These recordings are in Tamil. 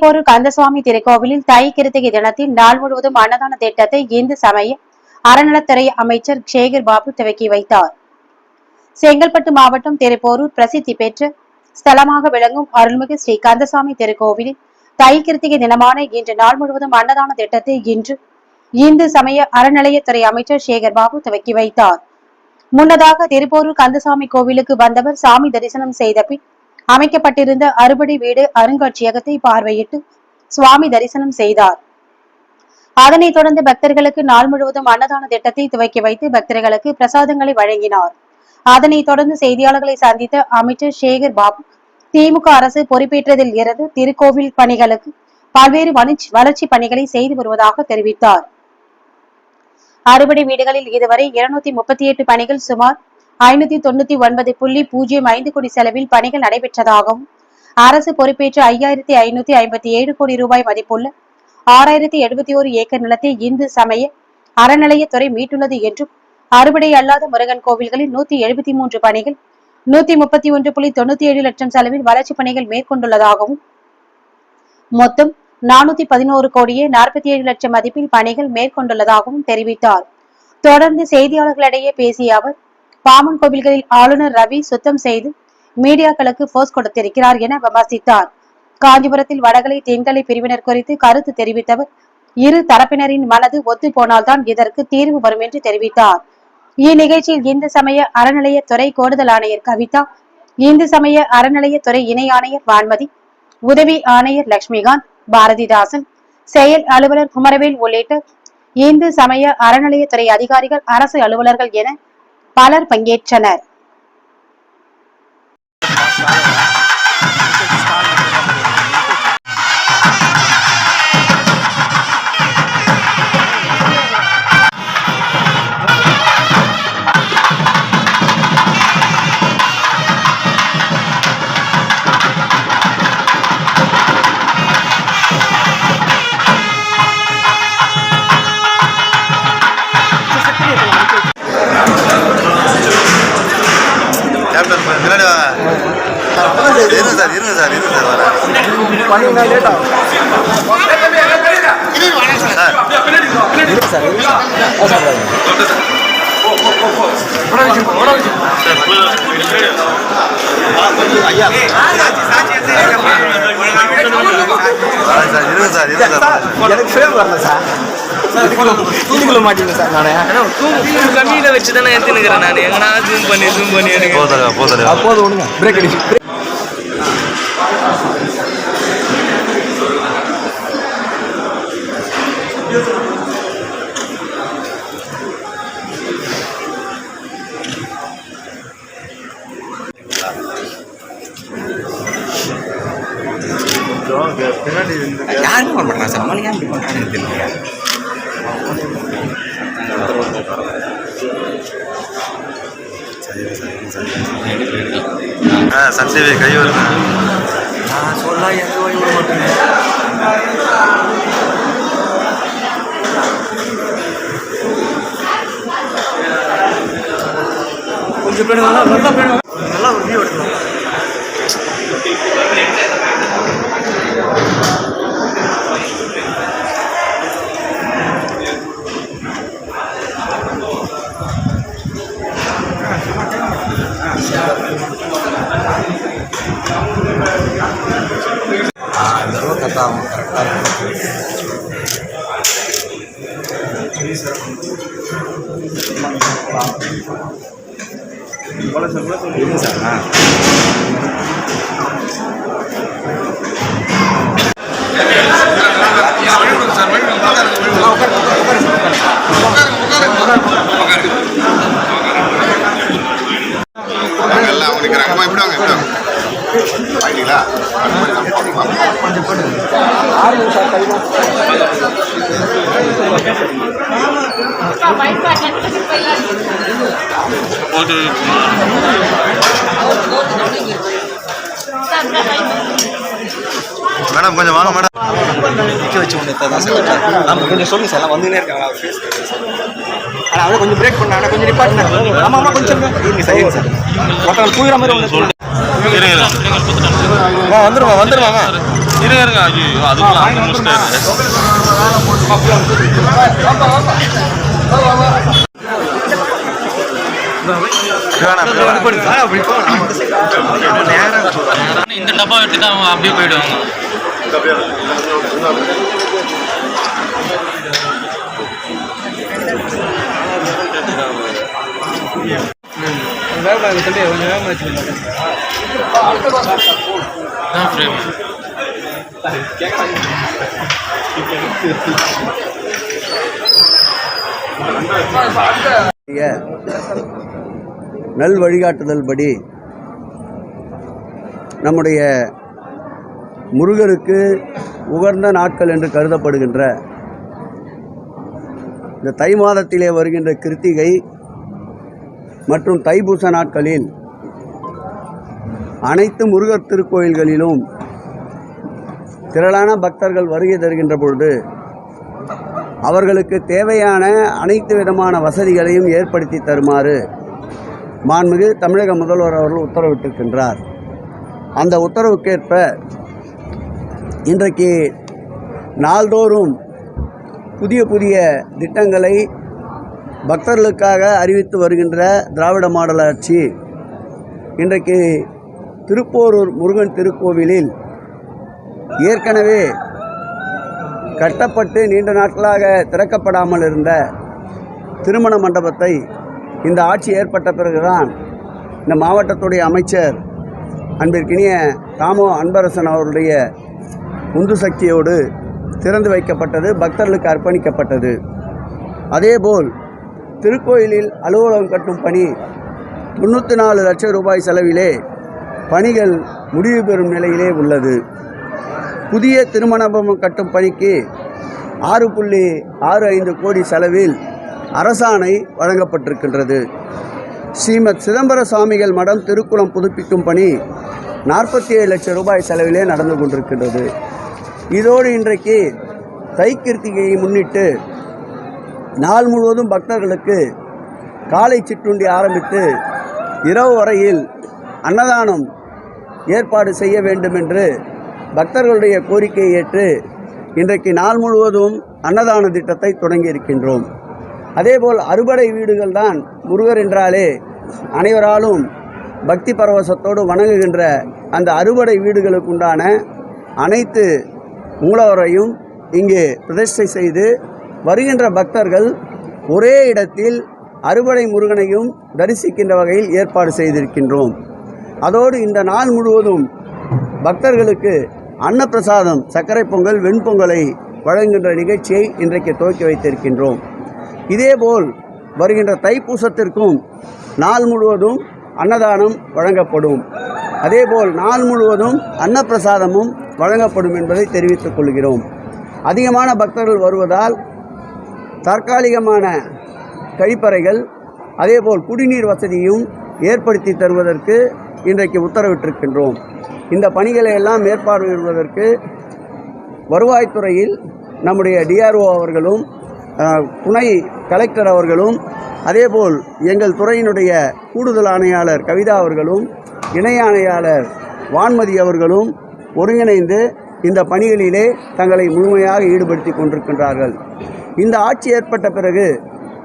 திருப்போரூர் கந்தசுவாமி திருக்கோவிலில் தை கிருத்திகை தினத்தில் நாள் முழுவதும் அன்னதான திட்டத்தை இந்து சமய அறநிலத்துறை அமைச்சர் சேகர் பாபு துவக்கி வைத்தார். செங்கல்பட்டு மாவட்டம் திருப்போரூர் பிரசித்தி பெற்று ஸ்தலமாக விளங்கும் அருள்மிகு ஸ்ரீ கந்தசாமி திருக்கோவிலில் தை கிருத்திகை தினமான இன்று நாள் முழுவதும் அன்னதான திட்டத்தை இன்று இந்து சமய அறநிலையத்துறை அமைச்சர் சேகர் பாபு துவக்கி வைத்தார். முன்னதாக திருப்போரூர் கந்தசாமி கோவிலுக்கு வந்தவர் சாமி தரிசனம் செய்த பின் அமைக்கப்பட்டிருந்த அறுபடை வீடு அருங்காட்சியகத்தை பார்வையிட்டு சுவாமி தரிசனம் செய்தார். அதனைத் தொடர்ந்து பக்தர்களுக்கு நாள் முழுவதும் அன்னதான திட்டத்தை துவக்கி வைத்து பக்தர்களுக்கு பிரசாதங்களை வழங்கினார். அதனைத் தொடர்ந்து செய்தியாளர்களை சந்தித்த அமைச்சர் சேகர் பாபு திமுக அரசு பொறுப்பேற்றதில் இருந்து திருக்கோவில் பணிகளுக்கு பல்வேறு வளர்ச்சி- வளர்ச்சி பணிகளை செய்து வருவதாக தெரிவித்தார். அறுபடை வீடுகளில் இதுவரை இருநூத்தி முப்பத்தி எட்டு பணிகள் சுமார் ஐநூத்தி தொண்ணூத்தி ஒன்பது புள்ளி பூஜ்ஜியம் ஐந்து கோடி செலவில் பணிகள் நடைபெற்றதாகும். அரசு பொறுப்பேற்ற ஐயாயிரத்தி ஐநூத்தி ஐம்பத்தி ஏழு கோடி ரூபாய் மதிப்புள்ள ஆறாயிரத்தி எழுபத்தி ஒரு ஏக்கர் நிலத்தை இந்து சமய அறநிலையத்துறை மீட்டுள்ளது என்றும் அறுபடை அல்லாத முருகன் கோவில்களில் நூத்தி எழுபத்தி மூன்று பணிகள் நூத்தி முப்பத்தி ஒன்று புள்ளி தொண்ணூத்தி ஏழு லட்சம் செலவில் வளர்ச்சிப் பணிகள் மேற்கொண்டுள்ளதாகவும் மொத்தம் நானூத்தி பதினோரு கோடியே நாற்பத்தி ஏழு லட்சம் மதிப்பில் பணிகள் மேற்கொண்டுள்ளதாகவும் தெரிவித்தார். தொடர்ந்து செய்தியாளர்களிடையே பேசிய அவர் பாமன் கோவில்களில் ஆளுநர் ரவி சுத்தம் செய்து மீடியாக்களுக்கு போஸ் கொடுத்திருக்கிறார் என விமர்சித்தார். காஞ்சிபுரத்தில் வடகலை தென்கலை பிரிவினர் குறித்து கருத்து தெரிவித்தவர் இரு தரப்பினரின் மனது ஒத்து போனால்தான் இதற்கு தீர்வு வரும் என்று தெரிவித்தார். இந்நிகழ்ச்சியில் இந்து சமய அறநிலையத்துறை கூடுதல் ஆணையர் கவிதா இந்து சமய அறநிலையத்துறை இணை ஆணையர் வான்மதி உதவி ஆணையர் லட்சுமிகாந்த் பாரதிதாசன் செயல் அலுவலர் குமரவேல் உள்ளிட்ட இந்து சமய அறநிலையத்துறை அதிகாரிகள் அரசு அலுவலர்கள் என பலர் பங்கேற்றனர். சார் இருங்க சார் எனக்கு ஃப்ரேம் வரல சார் இதுக்குள்ள மாட்டீங்க சார் நானே கம்மியில வச்சு தானே எடுத்துனுக்கிறேன் நான் எங்கன்னா ஜூம் பண்ணி ஜூம் பண்ணி போதும் போதும் அப்போது ஒண்ணுங்க பிரேக் அடிச்சு பின்னாடி யாருமே பண்ண மாட்டாங்க. சார் நம்மளுக்கு ஏன் இப்படி பண்ணுறாங்க தெரியல. ஆ சன் டிவி கை வருங்க நான் சொல்ல எங்க போய் விட மாட்டேங்க? கொஞ்சம் பேர் நல்லா நல்லா பேர் நல்லா வியூ எடுக்கணும் மேடம் கொஞ்சம் வாங்க மேடம். நிற்க வச்சு ஒன்று ஆமாம் கொஞ்சம் சொல்லுங்கள் சார். வந்துனே இருக்காங்க ஆனால் அவரை கொஞ்சம் பிரேக் பண்ண ஆனால் கொஞ்சம் நிப்பாட்டினாங்க ஆமாம் ஆமாம் கொஞ்சம் இருங்க. சார் இருங்க சார். ஒருத்தர் தூங்குற மாதிரி ஒன்று இருங்க வந்துருமா வந்துருமாமா இருங்க இருங்க ஐயோ அதுக்குள்ள இந்த டப்பா எடுத்துட்டு அவங்க அப்படியே போயிடுவாங்க. தான் ஃப்ரேம் உடைய நல் வழிகாட்டுதல் படி நம்முடைய முருகருக்கு உகர்ந்த நாட்கள் என்று கருதப்படுகின்ற இந்த தை மாதத்திலே வருகின்ற கிருத்திகை மற்றும் தைப்பூச நாட்களில் அனைத்து முருகர் திருக்கோயில்களிலும் திரளான பக்தர்கள் வருகை தருகின்ற பொழுது அவர்களுக்கு தேவையான அனைத்து விதமான வசதிகளையும் ஏற்படுத்தி தருமாறு மாண்புமிகு தமிழக முதல்வர் அவர்கள் உத்தரவிட்டிருக்கின்றார். அந்த உத்தரவுக்கேற்ப இன்றைக்கு நாள்தோறும் புதிய புதிய திட்டங்களை பக்தர்களுக்காக அறிவித்து வருகின்ற திராவிட மாடல் ஆட்சி இன்றைக்கு திருப்போரூர் முருகன் திருக்கோவிலில் ஏற்கனவே கட்டப்பட்டு நீண்ட நாட்களாக திறக்கப்படாமல் இருந்த திருமண மண்டபத்தை இந்த ஆட்சி ஏற்பட்ட பிறகுதான் இந்த மாவட்டத்துடைய அமைச்சர் அன்பிற்கினிய தாமோ அன்பரசன் அவருடைய உந்து சக்தியோடு திறந்து வைக்கப்பட்டது பக்தர்களுக்கு அர்ப்பணிக்கப்பட்டது. அதேபோல் திருக்கோயிலில் அலுவலகம் கட்டும் பணி தொண்ணூற்றி நாலு லட்சம் ரூபாய் செலவிலே பணிகள் முடிவு பெறும் நிலையிலே உள்ளது. புதிய திருமணபம் கட்டும் பணிக்கு ஆறு புள்ளி ஆறு ஐந்து கோடி செலவில் அரசாணை வழங்கப்பட்டிருக்கின்றது. ஸ்ரீமத் சிதம்பர சுவாமிகள் மடம் திருக்குளம் புதுப்பிக்கும் பணி நாற்பத்தி ஏழு லட்சம் ரூபாய் செலவிலே நடந்து கொண்டிருக்கின்றது. இதோடு இன்றைக்கு தைக்கிருத்திகையை முன்னிட்டு நாள் முழுவதும் பக்தர்களுக்கு காலை சிற்றுண்டி ஆரம்பித்து இரவு வரையில் அன்னதானம் ஏற்பாடு செய்ய வேண்டும் என்று பக்தர்களுடைய கோரிக்கையை ஏற்று இன்றைக்கு நாள் முழுவதும் அன்னதான திட்டத்தை தொடங்கி இருக்கின்றோம் அதேபோல் அறுபடை வீடுகள் தான் முருகர் என்றாலே அனைவராலும் பக்தி பரவசத்தோடு வணங்குகின்ற அந்த அறுபடை வீடுகளுக்குண்டான அனைத்து மூலவரையும் இங்கே பிரதிஷ்டை செய்து வருகின்ற பக்தர்கள் ஒரே இடத்தில் அறுபடை முருகனையும் தரிசிக்கின்ற வகையில் ஏற்பாடு செய்திருக்கின்றோம். அதோடு இந்த நாள் முழுவதும் பக்தர்களுக்கு அன்னப்பிரசாதம் சர்க்கரை பொங்கல் வெண்பொங்கலை வழங்குகின்ற நிகழ்ச்சியை இன்றைக்கு துவக்கி வைத்திருக்கின்றோம். இதேபோல் வருகின்ற தைப்பூசத்திற்கும் நாள் முழுவதும் அன்னதானம் வழங்கப்படும். அதேபோல் நாள் முழுவதும் அன்னப்பிரசாதமும் வழங்கப்படும் என்பதை தெரிவித்துக் கொள்கிறோம். அதிகமான பக்தர்கள் வருவதால் தற்காலிகமான கழிப்பறைகள் அதேபோல் குடிநீர் வசதியும் ஏற்படுத்தி தருவதற்கு இன்றைக்கு உத்தரவிட்டிருக்கின்றோம். இந்த பணிகளை எல்லாம் மேற்பார்வையிடுவதற்கு வருவாய்த்துறையில் நம்முடைய டிஆர்ஓ அவர்களும் துணை கலெக்டர் அவர்களும் அதேபோல் எங்கள் துறையினுடைய கூடுதல் ஆணையாளர் கவிதா அவர்களும் இணை ஆணையாளர் வான்மதி அவர்களும் ஒருங்கிணைந்து இந்த பணிகளிலே தங்களை முழுமையாக ஈடுபடுத்தி கொண்டிருக்கின்றார்கள். இந்த ஆட்சி ஏற்பட்ட பிறகு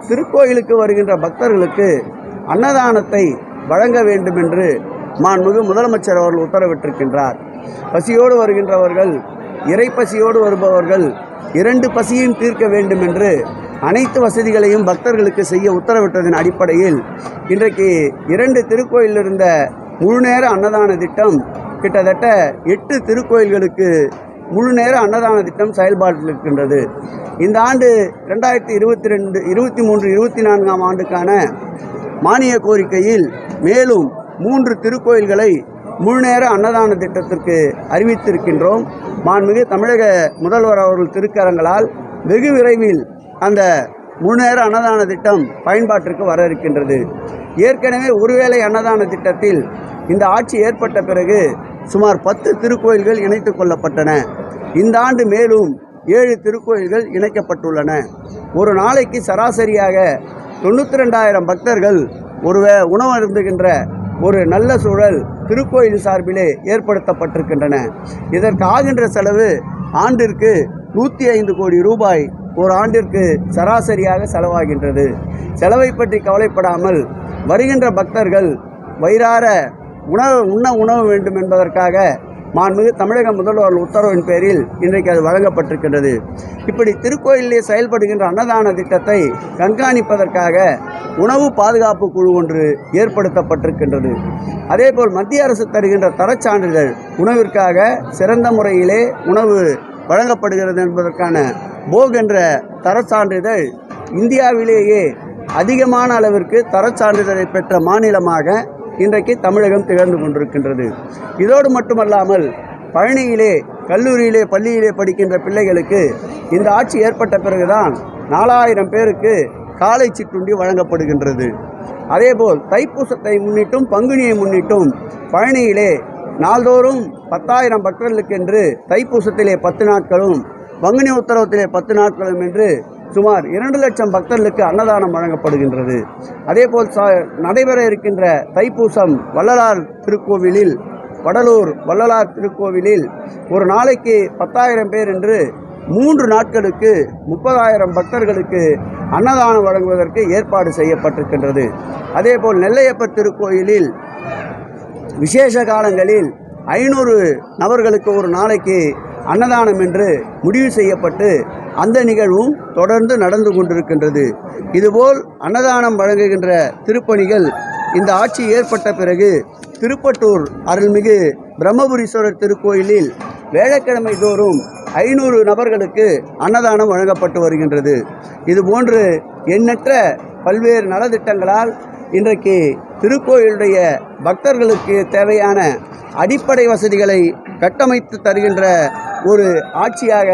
திருக்கோயிலுக்கு வருகின்ற பக்தர்களுக்கு அன்னதானத்தை வழங்க வேண்டும் என்று மாண்புமிகு முதலமைச்சர் அவர்கள் உத்தரவிட்டிருக்கின்றார். பசியோடு வருகின்றவர்கள் இறை பசியோடு வருபவர்கள் இரண்டு பசியையும் தீர்க்க வேண்டும் என்று அனைத்து வசதிகளையும் பக்தர்களுக்கு செய்ய உத்தரவிட்டதன் அடிப்படையில் இன்றைக்கு இரண்டு திருக்கோயிலில் இருந்த முழுநேர அன்னதான திட்டம் கிட்டத்தட்ட எட்டு திருக்கோயில்களுக்கு முழு நேர அன்னதான திட்டம் செயல்பாட்டில் இருக்கின்றது. இந்த ஆண்டு ரெண்டாயிரத்தி இருபத்தி ரெண்டு இருபத்தி மூன்று இருபத்தி நான்காம் ஆண்டுக்கான மானிய கோரிக்கையில் மேலும் மூன்று திருக்கோயில்களை முழுநேர அன்னதான திட்டத்திற்கு அறிவித்திருக்கின்றோம். மாண்புமிகு தமிழக முதல்வர் அவர்கள் திருக்கரங்களால் வெகு விரைவில் அந்த முழுநேர அன்னதான திட்டம் பயன்பாட்டிற்கு வர இருக்கின்றது. ஏற்கனவே ஒருவேளை அன்னதான திட்டத்தில் இந்த ஆட்சி ஏற்பட்ட பிறகு சுமார் பத்து திருக்கோயில்கள் இணைத்து கொள்ளப்பட்டன. இந்த ஆண்டு மேலும் ஏழு திருக்கோயில்கள் இணைக்கப்பட்டுள்ளன. ஒரு நாளைக்கு சராசரியாக தொண்ணூற்றி ரெண்டாயிரம் பக்தர்கள் ஒரு உணவருந்துகின்ற ஒரு நல்ல சூழல் திருக்கோயில் சார்பிலே ஏற்படுத்தப்பட்டிருக்கின்றன. இதற்கு ஆகின்ற செலவு ஆண்டிற்கு நூற்றி ஐந்து கோடி ரூபாய். ஒரு ஆண்டிற்கு சராசரியாக செலவாகின்றது. செலவை பற்றி கவலைப்படாமல் வருகின்ற பக்தர்கள் வயிறார உணவு உண்ண உணவு வேண்டும் என்பதற்காக மாண்புமிகு தமிழக முதல்வர் உத்தரவின் பேரில் இன்றைக்கு அது வழங்கப்பட்டிருக்கின்றது. இப்படி திருக்கோயிலே செயல்படுகின்ற அன்னதான திட்டத்தை கண்காணிப்பதற்காக உணவு பாதுகாப்பு குழு ஒன்று ஏற்படுத்தப்பட்டிருக்கின்றது. அதேபோல் மத்திய அரசு தருகின்ற தரச்சான்றிதழ் உணவிற்காக சிறந்த முறையிலே உணவு வழங்கப்படுகிறது என்பதற்கான போக் என்ற தரச்சான்றிதழ் இந்தியாவிலேயே அதிகமான அளவிற்கு தரச்சான்றிதழை பெற்ற மாநிலமாக இன்றைக்கு தமிழகம் திகழ்ந்து கொண்டிருக்கின்றது. இதோடு மட்டுமல்லாமல் பழனியிலே கல்லூரியிலே பள்ளியிலே படிக்கின்ற பிள்ளைகளுக்கு இந்த ஆட்சி ஏற்பட்ட பிறகுதான் நாலாயிரம் பேருக்கு காலை சிற்றுண்டி வழங்கப்படுகின்றது. அதேபோல் தைப்பூசத்தை முன்னிட்டும் பங்குனியை முன்னிட்டும் பழனியிலே நாள்தோறும் பத்தாயிரம் பக்தர்களுக்கென்று தைப்பூசத்திலே பத்து நாட்களும் பங்குனி உத்தரவத்திலே பத்து நாட்களும் என்று சுமார் இரண்டு லட்சம் பக்தர்களுக்கு அன்னதானம் வழங்கப்படுகின்றது. அதேபோல் ச நடைபெற இருக்கின்ற தைப்பூசம் வள்ளலார் திருக்கோவிலில் வடலூர் வள்ளலார் திருக்கோவிலில் ஒரு நாளைக்கு பத்தாயிரம் பேர் என்று மூன்று நாட்களுக்கு முப்பதாயிரம் பக்தர்களுக்கு அன்னதானம் வழங்குவதற்கு ஏற்பாடு செய்யப்பட்டிருக்கின்றது. அதேபோல் நெல்லையப்பர் திருக்கோயிலில் விசேஷ காலங்களில் ஐநூறு நபர்களுக்கு ஒரு நாளைக்கு அன்னதானம் என்று முடிவு செய்யப்பட்டு அந்த நிகழ்வும் தொடர்ந்து நடந்து கொண்டிருக்கின்றது. இதுபோல் அன்னதானம் வழங்குகின்ற திருப்பணிகள் இந்த ஆட்சி ஏற்பட்ட பிறகு திருப்பட்டூர் அருள்மிகு பிரம்மபுரீஸ்வரர் திருக்கோயிலில் வேலைக்கிழமை தோறும் ஐநூறு நபர்களுக்கு அன்னதானம் வழங்கப்பட்டு வருகின்றது. இதுபோன்று எண்ணற்ற பல்வேறு நலத்திட்டங்களால் இன்றைக்கு திருக்கோயிலுடைய பக்தர்களுக்கு தேவையான அடிப்படை வசதிகளை கட்டமைத்து தருகின்ற ஒரு ஆட்சியாக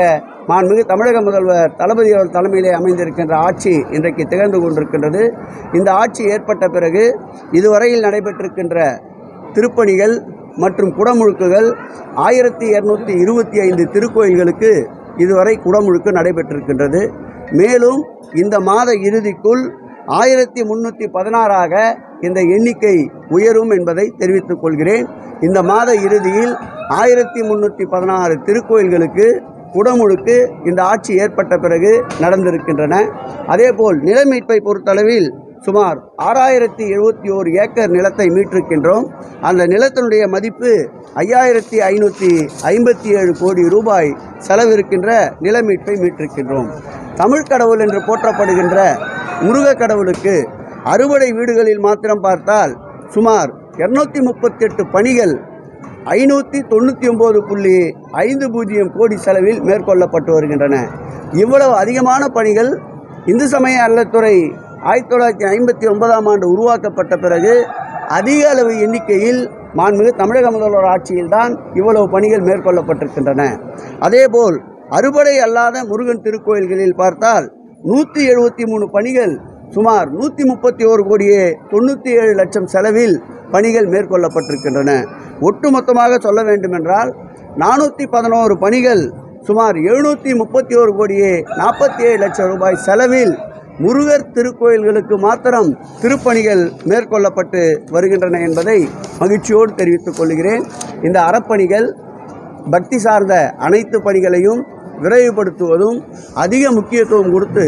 மாண்புமிகு தமிழக முதல்வர் தளபதி அவர் தலைமையிலே அமைந்திருக்கின்ற ஆட்சி இன்றைக்கு திகழ்ந்து கொண்டிருக்கின்றது. இந்த ஆட்சி ஏற்பட்ட பிறகு இதுவரையில் நடைபெற்றிருக்கின்ற திருப்பணிகள் மற்றும் குடமுழுக்குகள் ஆயிரத்தி இரநூத்தி இருபத்தி ஐந்து திருக்கோயில்களுக்கு இதுவரை குடமுழுக்கு நடைபெற்றிருக்கின்றது. மேலும் இந்த மாத இறுதிக்குள் ஆயிரத்தி முன்னூற்றி பதினாறாக இந்த எண்ணிக்கை உயரும் என்பதை தெரிவித்துக் கொள்கிறேன். இந்த மாத இறுதியில் ஆயிரத்தி முன்னூற்றி பதினாறு திருக்கோயில்களுக்கு குடமுழுக்கு இந்த ஆட்சி ஏற்பட்ட பிறகு நடந்திருக்கின்றன. அதேபோல் நிலமீட்பை பொறுத்தளவில் சுமார் ஆறாயிரத்தி எழுபத்தி ஓரு ஏக்கர் நிலத்தை மீட்டிருக்கின்றோம். அந்த நிலத்தினுடைய மதிப்பு ஐயாயிரத்தி ஐநூற்றி ஐம்பத்தி ஏழு கோடி ரூபாய் செலவிருக்கின்ற நிலமீட்பை மீட்டிருக்கின்றோம். தமிழ் கடவுள் என்று போற்றப்படுகின்ற முருக கடவுளுக்கு அறுவடை வீடுகளில் மாத்திரம் பார்த்தால் சுமார் இரநூத்தி முப்பத்தெட்டு பணிகள் ஐநூற்றி தொண்ணூற்றி ஒம்பது புள்ளி ஐந்து பூஜ்ஜியம் கோடி செலவில் மேற்கொள்ளப்பட்டு வருகின்றன. இவ்வளவு அதிகமான பணிகள் இந்து சமய அறத்துறை ஆயிரத்தி தொள்ளாயிரத்தி ஐம்பத்தி ஒன்பதாம் ஆண்டு உருவாக்கப்பட்ட பிறகு அதிக அளவு எண்ணிக்கையில் மாண்புமிகு தமிழக முதல்வர் ஆட்சியில்தான் இவ்வளவு பணிகள் மேற்கொள்ளப்பட்டிருக்கின்றன. அதேபோல் அறுபடை அல்லாத முருகன் திருக்கோயில்களில் பார்த்தால் நூற்றி எழுபத்தி மூணு பணிகள் சுமார் நூற்றி முப்பத்தி ஓரு கோடியே தொண்ணூற்றி ஏழு லட்சம் செலவில் பணிகள் மேற்கொள்ளப்பட்டிருக்கின்றன. ஒட்டுமொத்தமாக சொல்ல வேண்டுமென்றால் நானூற்றி பதினோரு பணிகள் சுமார் எழுநூற்றி முப்பத்தி ஓரு கோடியே நாற்பத்தி ஏழு லட்சம் ரூபாய் செலவில் முருகர் திருக்கோயில்களுக்கு மாத்திரம் திருப்பணிகள் மேற்கொள்ளப்பட்டு வருகின்றன என்பதை மகிழ்ச்சியோடு தெரிவித்துக் கொள்கிறேன். இந்த அறப்பணிகள் பக்தி சார்ந்த அனைத்து பணிகளையும் விரைவுபடுத்துவதும் அதிக முக்கியத்துவம் கொடுத்து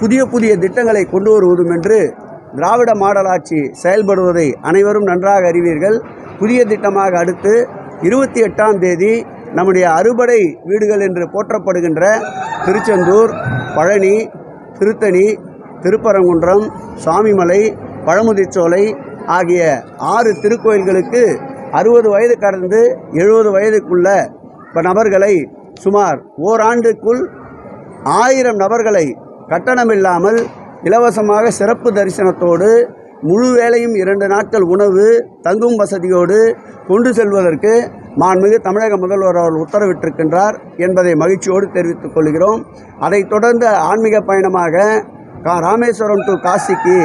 புதிய புதிய திட்டங்களை கொண்டு வருவதும் என்று திராவிட மாடல் ஆட்சி செயல்படுவதை அனைவரும் நன்றாக அறிவீர்கள். புதிய திட்டமாக அடுத்து இருபத்தி எட்டாம் தேதி நம்முடைய அறுபடை வீடுகள் என்று போற்றப்படுகின்ற திருச்செந்தூர் பழனி திருத்தணி திருப்பரங்குன்றம் சுவாமிமலை பழமுதிர்ச்சோலை ஆகிய ஆறு திருக்கோயில்களுக்கு அறுபது வயது கடந்து எழுபது வயதுக்குள்ள இப்போ நபர்களை சுமார் ஓராண்டுக்குள் ஆயிரம் நபர்களை கட்டணமில்லாமல் இலவசமாக சிறப்பு தரிசனத்தோடு முழு வேலையும் இரண்டு நாட்கள் உணவு தங்கும் வசதியோடு கொண்டு செல்வதற்கு மாண்புமிகு தமிழக முதல்வர் அவர் உத்தரவிட்டிருக்கின்றார் என்பதை மகிழ்ச்சியோடு தெரிவித்துக் கொள்கிறோம். அதைத் தொடர்ந்த ஆன்மீக பயணமாக கா ராமேஸ்வரம் டு காசிக்கு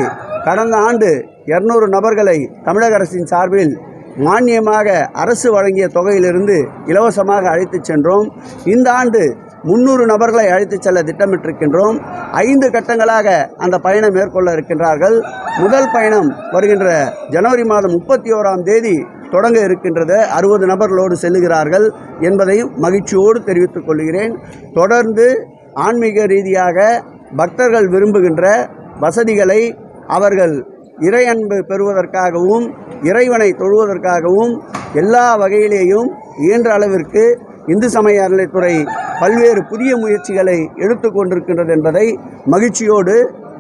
கடந்த ஆண்டு இருநூறு நபர்களை தமிழக அரசின் சார்பில் மானியமாக அரசு வழங்கிய தொகையிலிருந்து இலவசமாக அழைத்துச் சென்றோம். இந்த ஆண்டு முன்னூறு நபர்களை அழைத்துச் செல்ல திட்டமிட்டிருக்கின்றோம். ஐந்து கட்டங்களாக அந்த பயணம் மேற்கொள்ள இருக்கின்றார்கள். முதல் பயணம் வருகின்ற ஜனவரி மாதம் முப்பத்தி ஓராம் தேதி தொடங்க இருக்கின்றது. அறுபது நபர்களோடு செல்லுகிறார்கள் என்பதையும் மகிழ்ச்சியோடு தெரிவித்துக் கொள்கிறேன். தொடர்ந்து ஆன்மீக ரீதியாக பக்தர்கள் விரும்புகின்ற வசதிகளை அவர்கள் இறை அன்பு பெறுவதற்காகவும் இறைவனை தொழுவதற்காகவும் எல்லா வகையிலேயும் இயன்ற அளவிற்கு இந்து சமய அறநிலைத்துறை பல்வேறு புதிய முயற்சிகளை எடுத்து கொண்டிருக்கின்றது என்பதை மகிழ்ச்சியோடு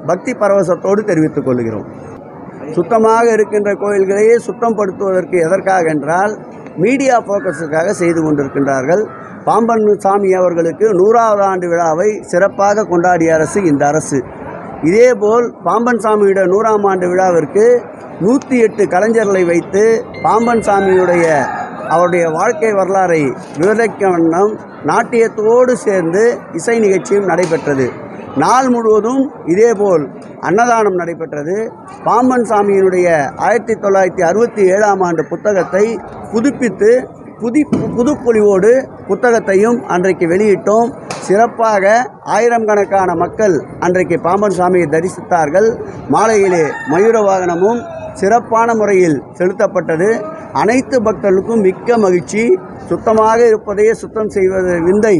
பக்தி பரவசத்தோடு தெரிவித்துக் கொள்கிறோம். சுத்தமாக இருக்கின்ற கோயில்களையே சுத்தப்படுத்துவதற்கு எதற்காக என்றால் மீடியா ஃபோக்கஸுக்காக செய்து கொண்டிருக்கின்றார்கள். பாம்பன் சாமி அவர்களுக்கு நூறாவது ஆண்டு விழாவை சிறப்பாக கொண்டாடிய அரசு இந்த அரசு. இதேபோல் பாம்பன் சாமியுடைய நூறாம் ஆண்டு விழாவிற்கு நூற்றி எட்டு கலைஞர்களை வைத்து பாம்பன் சாமியுடைய அவருடைய வாழ்க்கை வரலாறை விவரிக்க வண்ணம் நாட்டியத்தோடு சேர்ந்து இசை நிகழ்ச்சியும் நடைபெற்றது. நாள் முழுவதும் இதேபோல் அன்னதானம் நடைபெற்றது. பாம்பன் சாமியினுடைய ஆயிரத்தி தொள்ளாயிரத்தி அறுபத்தி ஏழாம் ஆண்டு புத்தகத்தை புதுப்பித்து புதி புதுப்பொலிவோடு புத்தகத்தையும் அன்றைக்கு வெளியிட்டோம். சிறப்பாக ஆயிரம் கணக்கான மக்கள் அன்றைக்கு பாம்பன் சாமியை தரிசித்தார்கள். மாலையிலே மயூர வாகனமும் சிறப்பான முறையில் செலுத்தப்பட்டது. அனைத்து பக்தர்களுக்கும் மிக்க மகிழ்ச்சி. சுத்தமாக இருப்பதையே சுத்தம் செய்வது விந்தை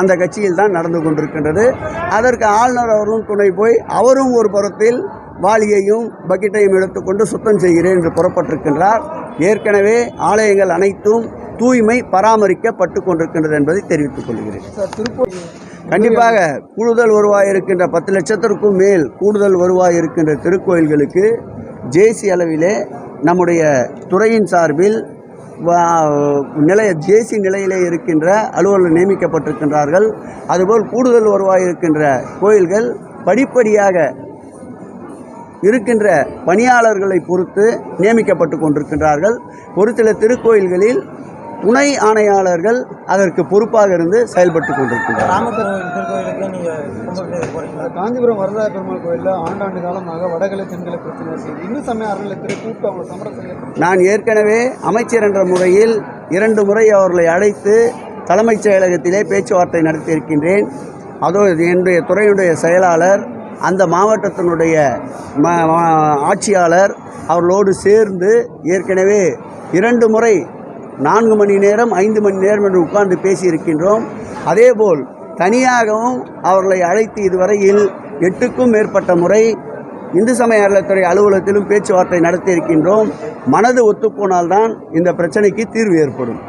அந்த கட்சியில் தான் நடந்து கொண்டிருக்கின்றது. அதற்கு ஆளுநர் அவரும் துணை போய் அவரும் ஒரு புறத்தில் வாளியையும் பக்கெட்டையும் எடுத்துக்கொண்டு சுத்தம் செய்கிறேன் என்று புறப்பட்டிருக்கின்றார். ஏற்கனவே ஆலயங்கள் அனைத்தும் தூய்மை பராமரிக்கப்பட்டு கொண்டிருக்கின்றது என்பதை தெரிவித்துக் கொள்கிறேன். கண்டிப்பாக கூடுதல் வருவாய் இருக்கின்ற பத்து லட்சத்திற்கும் மேல் கூடுதல் வருவாய் இருக்கின்ற திருக்கோயில்களுக்கு ஜேசி அளவிலே நம்முடைய துறையின் சார்பில் நிலைய ஜேசி நிலையிலே இருக்கின்ற அலுவலர் நியமிக்கப்பட்டிருக்கின்றார்கள். அதுபோல் கூடுதல் வருவாய் இருக்கின்ற கோயில்கள் படிப்படியாக இருக்கின்ற பணியாளர்களை பொறுத்து நியமிக்கப்பட்டு கொண்டிருக்கின்றார்கள். ஒரு சில திருக்கோயில்களில் துணை ஆணையாளர்கள் அதற்கு பொறுப்பாக இருந்து செயல்பட்டு கொண்டிருக்கின்றனர் காஞ்சிபுரம் வரதா பெருமாள் கோயிலில் ஆண்டாண்டு காலமாக வடகிழக்கு தென்கிழ பிரச்சனை செய்யுது இந்து சமய அறநிலையத்துறை கூப்பிட்டு அவங்களை சமரசம் ஏற்படுத்தி நான் ஏற்கனவே அமைச்சர் என்ற முறையில் இரண்டு முறை அவர்களை அழைத்து தலைமைச் செயலகத்திலே பேச்சுவார்த்தை நடத்தியிருக்கின்றேன். அதோ இது என்னுடைய துறையுடைய செயலாளர் அந்த மாவட்டத்தினுடைய ஆட்சியாளர் அவர்களோடு சேர்ந்து ஏற்கனவே இரண்டு முறை நான்கு மணி நேரம் ஐந்து மணி நேரம் என்று உட்கார்ந்து பேசியிருக்கின்றோம். அதேபோல் தனியாகவும் அவர்களை அழைத்து இதுவரையில் எட்டுக்கும் மேற்பட்ட முறை இந்து சமய அறநிலைத்துறை அலுவலகத்திலும் பேச்சுவார்த்தை நடத்தியிருக்கின்றோம். மனது ஒத்துப்போனால்தான் இந்த பிரச்சனைக்கு தீர்வு ஏற்படும்.